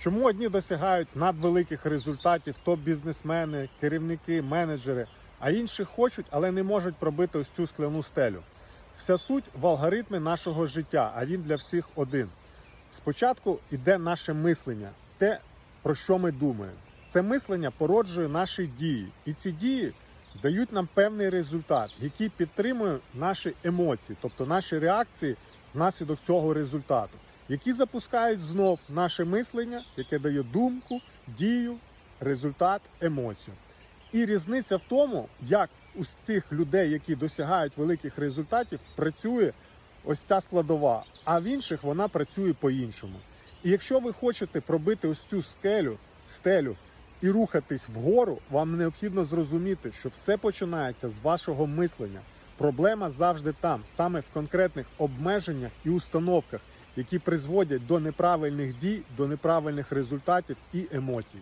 Чому одні досягають надвеликих результатів, топ-бізнесмени, керівники, менеджери, а інші хочуть, але не можуть пробити ось цю скляну стелю? Вся суть в алгоритмі нашого життя, а він для всіх один. Спочатку йде наше мислення, те, про що ми думаємо. Це мислення породжує наші дії, і ці дії дають нам певний результат, який підтримує наші емоції, тобто наші реакції внаслідок цього результату, які запускають знов наше мислення, яке дає думку, дію, результат, емоцію. І різниця в тому, як у цих людей, які досягають великих результатів, працює ось ця складова, а в інших вона працює по-іншому. І якщо ви хочете пробити ось цю скелю, стелю і рухатись вгору, вам необхідно зрозуміти, що все починається з вашого мислення. Проблема завжди там, саме в конкретних обмеженнях і установках, які призводять до неправильних дій, до неправильних результатів і емоцій.